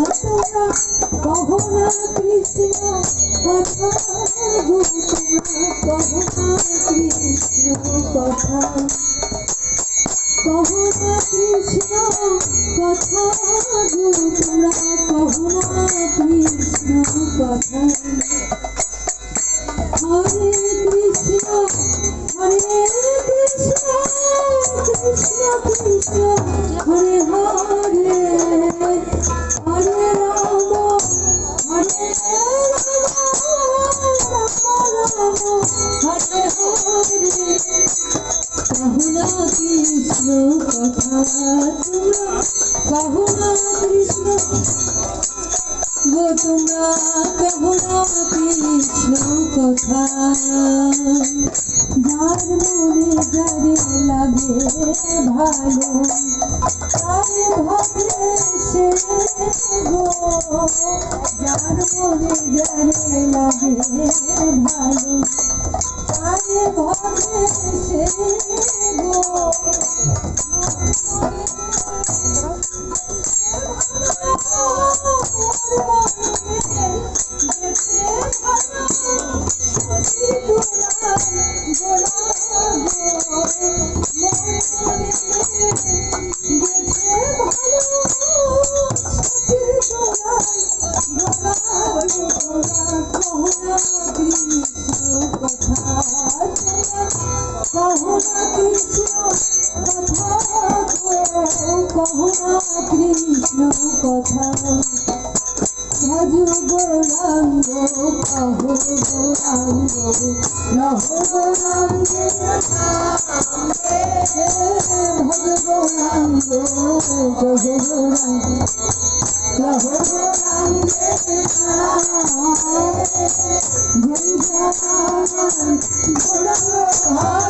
তোমরা কহো না কৃষ্ণ কথা গো তোমরা কহো না কৃষ্ণ কথা কহো না কৃষ্ণ কথা গো তোমরা কহো না কৃষ্ণ কথা হরে কৃষ্ণ হরে কৃষ্ণ কৃষ্ণ কৃষ্ণ হরে হরে কহুনা কৃষ্ণ কথা তোমরা কহুনা কৃষ্ণ গো তোমরা কহুনা কৃষ্ণ কথা যার মনে যারে লাগে ভালো তারে ভাবে সে গো যার মনে যারে ভালো তারে ভাবে কথা ভজ গৌরাঙ্গ কহ গৌরাঙ্গ রহ গৌরাঙ্গে ভজ গৌরাঙ্গ কহ গৌরাঙ্গ রহ গৌরাঙ্গে জয় Gauranga Gauranga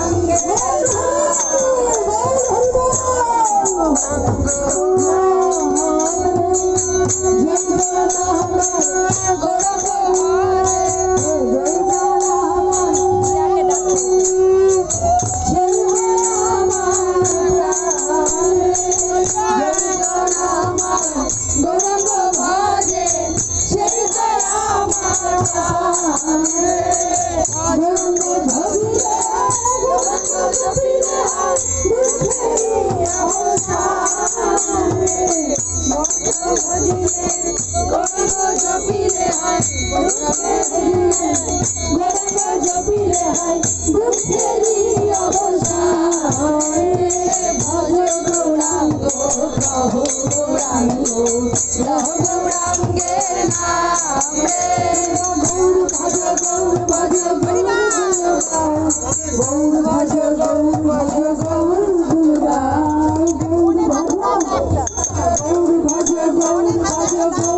Oh, yes, yes, yes. গৌরাঙ্গের নাম গৌর ভজ গৌর ভজ গৌর গৌর ভজ গৌর ভজ গৌর গুণগান গৌর ভজ গৌর ভজ গৌর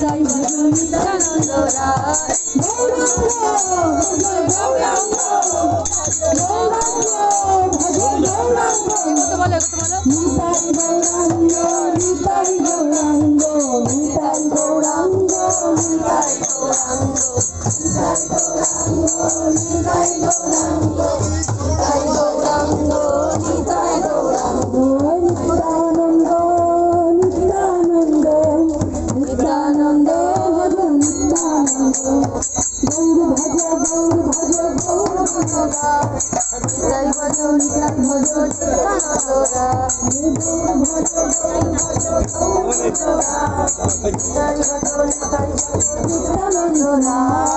চাই নিত্যানন্দ রায় নিতাই গৌরাঙ্গ নিতাই গৌরাঙ্গ নিতাই গৌরাঙ্গ নিতাই গৌরাঙ্গ নিতাই গৌরাঙ্গ নিতাই গৌরাঙ্গ ভজ তোরা ভজ ভজ তোরা